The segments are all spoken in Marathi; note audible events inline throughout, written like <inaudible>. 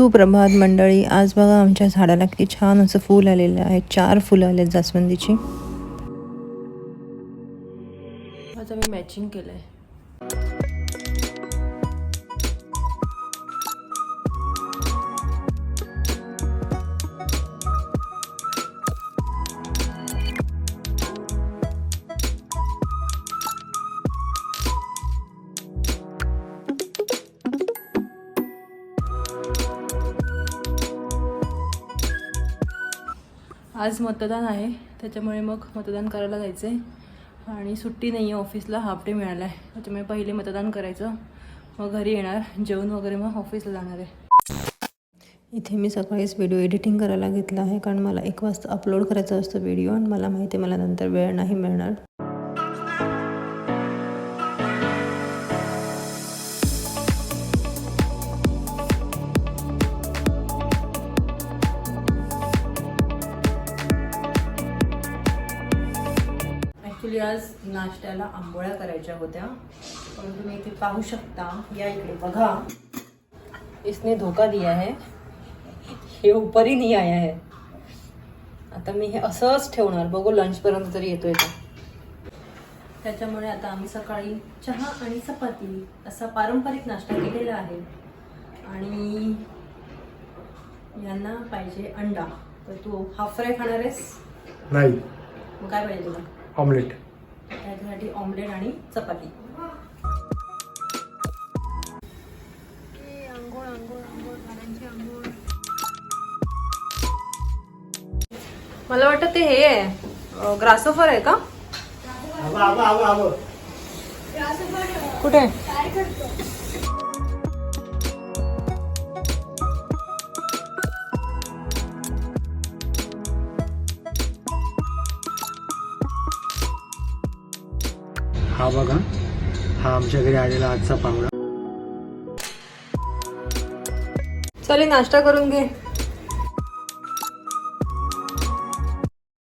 सुप्रभात मंडळी. आज बघा आमच्या झाडाला किती छान असं फूल आलेलं आहे. चार फुलं आले जास्वंदीची. आज आम्ही मॅचिंग केलं आहे आज मतदान आहे. त्याच्यामुळे मग मतदान करायला जायचं आहे आणि सुट्टी नाही आहे ऑफिसला हाफ डे मिळाला आहे त्याच्यामुळे पहिले मतदान करायचं. मग घरी येणार. जेवण वगैरे मग ऑफिसला जाणार आहे. इथे मी सकाळीच व्हिडिओ एडिटिंग करायला घेतला आहे. कारण मला एक वाजता अपलोड करायचा असतो व्हिडिओ आणि मला माहिती आहे मला नंतर वेळ नाही मिळणार. आज नाश्त्याला आंबोळ्या करायच्या होत्या. पण तुम्ही इथे पाहू शकता या इकडे बघा. इसने धोका दिया है हे ऊपर ही नाही आया है आता मी हे असंच ठेवणार. बघू लंचपर्यंत तरी येतोय का? त्याच्यामुळे आता आम्ही सकाळी चहा आणि चपाती असा पारंपरिक नाश्ता केलेला आहे. आणि यांना पाहिजे अंडा. तर तू हाफ फ्राय खाणार आहेस? नाही. मग काय पाहिजे तुला? ऑमलेट त्याच्यासाठी ऑमलेट आणि चपाती. मला वाटतं ते हे आहे. ग्रासोफर आहे का? कुठे? बघा. हा आमच्या घरी आलेला आजचा पाहुणा. चल नाश्ता करून घे.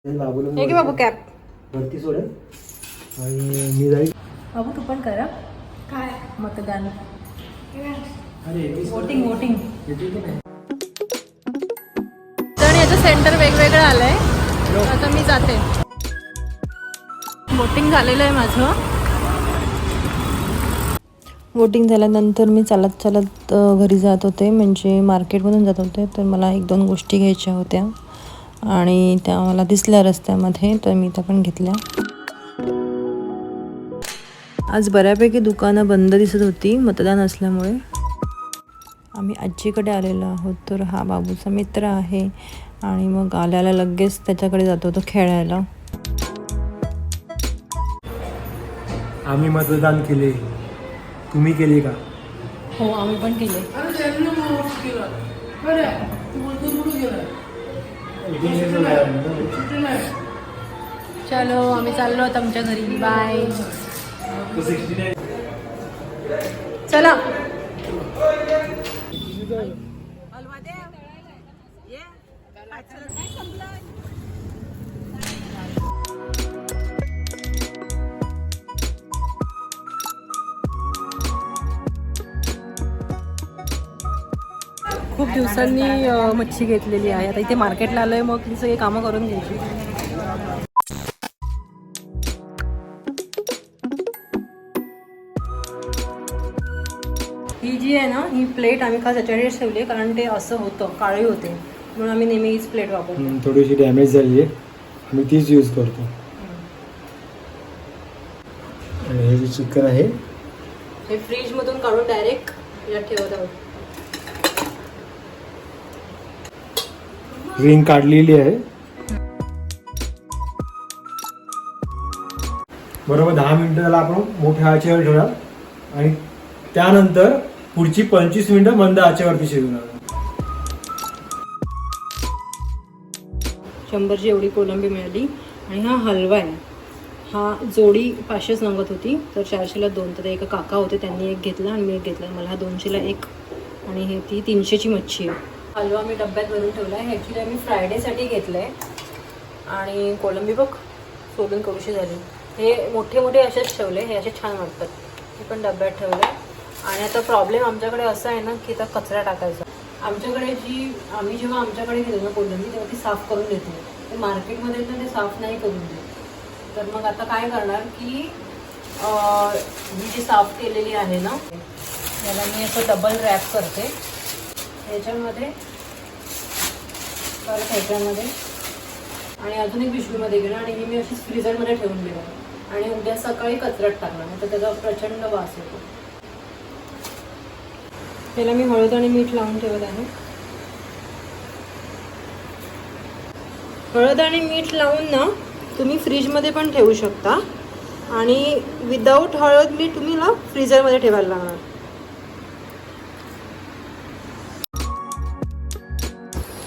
बाबूला हे बाबू कॅप वरती सोडेल आणि मी जाईल. बाबू तू पण करा. काय? मतदान. अरे वोटिंग वोटिंग तर याचं सेंटर वेगवेगळं आलंय. आता मी जाते. वोटिंग झालेलं आहे माझं. वोटिंग झाल्यानंतर मी चालत चालत घरी जात होते. म्हणजे मार्केटमधून जात होते. तर मला एक दोन गोष्टी घ्यायच्या होत्या. आणि त्या मला दिसल्या रस्त्यामध्ये तर मी त्या पण घेतल्या. आज बऱ्यापैकी दुकानं बंद दिसत होती मतदान असल्यामुळे. आम्ही आजीकडे आलेलो आहोत. तर हा बाबूचा मित्र आहे. आणि मग आल्याला लगेच त्याच्याकडे जातो तो खेळायला. आम्ही मतदान केले. तुम्ही केले का? हो आम्ही पण केले. चलो आम्ही चाललो आता आमच्या घरी. बाय चला. खूप दिवसांनी मच्छी घेतलेली आहे. आता इथे मार्केटला आलोय मग ती सगळी कामं करून घ्यायची ही जी आहे ना ही प्लेट आम्ही खास याच्यासाठी ठेवली कारण ते असं होतं काळी होते. म्हणून आम्ही नेहमी हीच प्लेट वापरतो. थोडीशी डॅमेज झाली आहे आम्ही तीच यूज करतो. आणि हे जे चिकन आहे हे फ्रीजमधून काढून डायरेक्ट यात ठेवत आहोत. रिंग काढलेली आहे. बरोबर दहा मिनिटं त्याला आपण. मोठ्या आचेवर ठेवणार आणि त्यानंतर पुढची पंचवीस मिनिटं मंद आचेवरती शिजवणार शंभरची एवढी कोलंबी मिळाली. आणि हा हलवा आहे. हा जोडी पाचशेच सांगत होती. तर चारशेला दोन. तर एक काका होते त्यांनी एक घेतला आणि मी एक घेतला. मला हा दोनशेला एक. आणि हे ती तीनशेची मच्छी आहे. हलवा मी डब्यात भरून ठेवला आहे ॲक्च्युली आम्ही फ्रायडेसाठी घेतलं आहे आणि कोलंबी बघ सोलून करूशी झाली. हे मोठे मोठे असेच ठेवले हे असे छान वाटतात. हे पण डब्यात ठेवले आणि आता प्रॉब्लेम आमच्याकडे असा आहे ना की आता कचरा टाकायचा. आमच्याकडे जी आम्ही जेव्हा आमच्याकडे गेलो ना कोलंबी तेव्हा ती साफ करून देतो ते मार्केटमध्ये तर ते साफ नाही करून देत. तर मग आता काय करणार की अं, ही जी साफ केलेली आहे ना याला मी असं डबल रॅप करते. ह्याच्यामध्ये परत ह्याच्यामध्ये आणि अजून एक पिशवीमध्ये गेलं आणि ही मी अशीच फ्रीझरमध्ये ठेवून घेणार आणि उद्या सकाळी कचरट टाकणार नाही तर त्याचा प्रचंड वास येतो. त्याला मी हळद आणि मीठ लावून ठेवत आहे. हळद आणि मीठ लावून ना तुम्ही फ्रीजमध्ये पण ठेवू शकता. आणि विदाऊट हळद मीठ तुम्ही ना फ्रीझरमध्ये ठेवायला लागणार.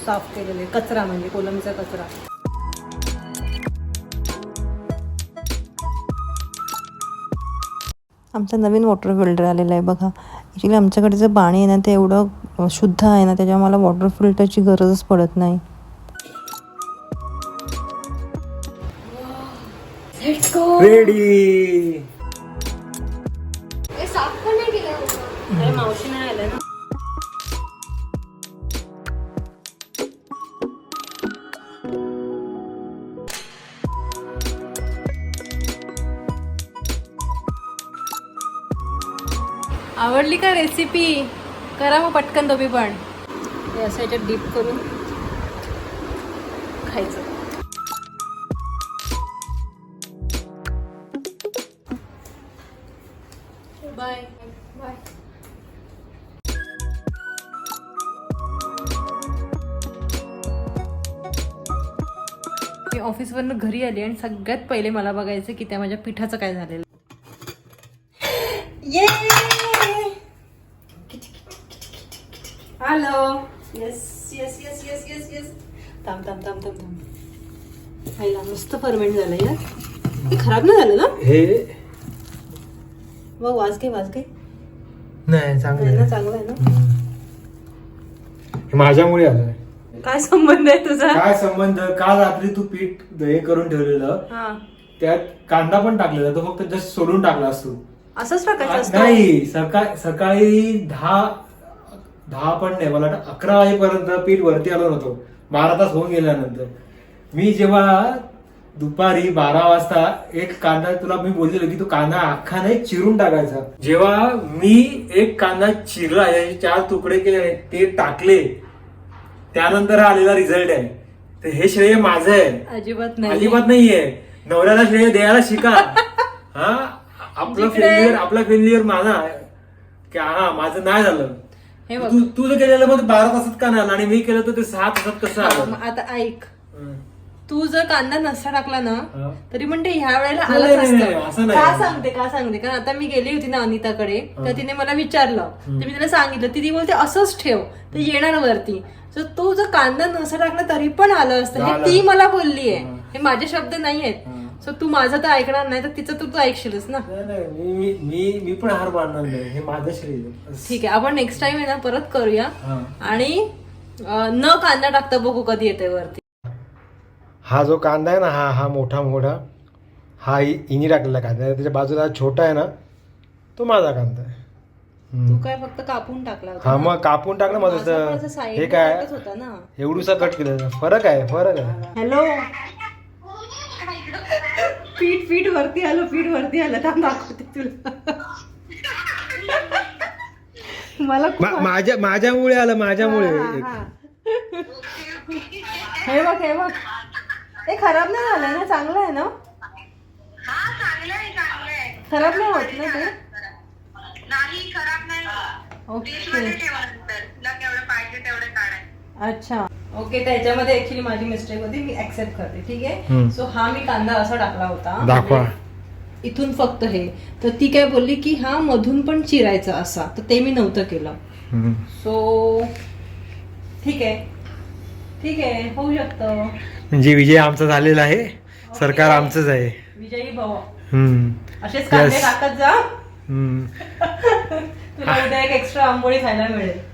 साफ केलेले कचरा म्हणजे कोलमचा कचरा. आमचा नवीन वॉटर फिल्टर आलेला आहे बघा. ॲक्च्युली आमच्याकडे जे पाणी आहे ना ते एवढं शुद्ध आहे ना त्याच्यामुळे मला वॉटर फिल्टरची गरजच पडत नाही. रेडी मावशी नाही आल्या ना. आवडली का रेसिपी करा मग पटकन तुम्ही पण. हे असं याच्यात डीप करून खायचं. बाय बाय मी ऑफिसवरनं घरी आली आणि सगळ्यात पहिले मला बघायचं की त्या माझ्या पिठाचं काय झालेलं. थांब थांब थांब थांब थांब. आईला मस्त फर्मेंट झालं यार हे खराब नाही झालं ना? हे? मग वाज घे वाज घे. नाही चांगलं नाही ना. चांगलं आहे ना. हे माझ्यामुळे आलं काय संबंध आहे तुझा? काय संबंध? काल रात्री तू पीठ हे करून ठेवलेलं. हा. त्यात कांदा पण टाकलेला तो फक्त जस्ट सोडून टाकलास तू असंच टाकायचं असतं? नाही सकाळ सकाळी दहा दहा पण नाही मला वाटतं अकरा वाजेपर्यंत पीठ वरती आलं नव्हतं. बारा तास होऊन गेल्यानंतर. मी जेव्हा दुपारी बारा वाजता एक कांदा तुला मी बोललेलो की तू कांदा अख्खा नाही चिरून टाकायचा. जेव्हा मी एक कांदा चिरला याचे चार तुकडे केले ते टाकले त्यानंतर आलेला रिझल्ट आहे. तर हे श्रेय माझं आहे. अजिबात नाही अजिबात नाहीये. नवऱ्याला श्रेय द्यायला शिका. हा? आपलं फेल्युअर आपला फेल्युअर माना. की हा माझं नाही झालं. हे बघ. तू तू जर केलेलं मग बारा तासात का नाही आलं? आणि मी केलं तर ते सहा तासात कसं आलं? मग आता ऐक. हं. तू जर कांदा नसता टाकला ना हा. तरी पण ते ह्या वेळेला नाही, आलंच नाही, नाही, असतं असं नाही. का सांगते का सांगते? कारण आता मी गेली होती ना अनिताकडे तर तिने मला विचारलं. तर मी तिला सांगितलं ती ती बोलते असंच ठेव ते येणार वरती. तर तू जर कांदा नसता टाकला तरी पण आलं असतं. हे. ती मला बोलली आहे हा. माझे शब्द नाही आहेत. सो तू माझं तर ऐकणार नाही तर तिचं तू तू ऐकशीलच ना. नाही, नाही, मी मी- मी पण हार मानणार नाही हे माझं श्रेय. आहे. ठीक आहे आपण नेक्स्ट टाइम आहे ना परत करूया. हा. आणि अं, न कांदा टाकता बघू कधी येते वरती. हा जो कांदा आहे ना हा हा मोठा मोठा हा इ- इनी टाकलेला कांदा आहे. त्याच्या बाजूला हा छोटा आहे ना तो माझा कांदा आहे. हम्म. तू काय फक्त कापून टाकला होता हा ना? मग कापून टाकलं माझा पण असं तसं side हे ला काय टाकत होता ना. एवढूसा कट केलं फरक आहे फरक आहे. हॅलो <laughs> पीठ पीठ वरती आलं पीठ वरती आलं थांब दाखवते तुला. मला खूप मा- माझ्या माझ्यामुळे आलं माझ्यामुळे. हा, हा. हे. बघ हे बघ. हे खराब नाही झालंय ना? चांगलं आहे ना? हा चांगलं आहे चांगलं आहे खराब नाही होत ना ते? नाही खराब नाही ओके. मध्ये ठेवा नंतर. तुला केवढं पाहिजे तेवढं काढायचं. अच्छा. ओके त्याच्यामध्ये ऍक्च्युली माझी मिस्टेक होती मी ऍक्सेप्ट करते ठीक आहे. सो हा मी कांदा असा टाकला होता. दाखवा. इथून फक्त हे. तर ती काय बोलली की हा मधून पण चिरायचा असा. तर ते मी नव्हतं केलं. सो ठीक आहे. ठीक आहे होऊ शकतं. म्हणजे विजय आमचा झालेला आहे. सरकार आमचंच आहे. विजयी हम्म. असेच कांदे. टाकत जा. <laughs> तुला उद्या एक एक्स्ट्रा आंबोळी खायला मिळेल.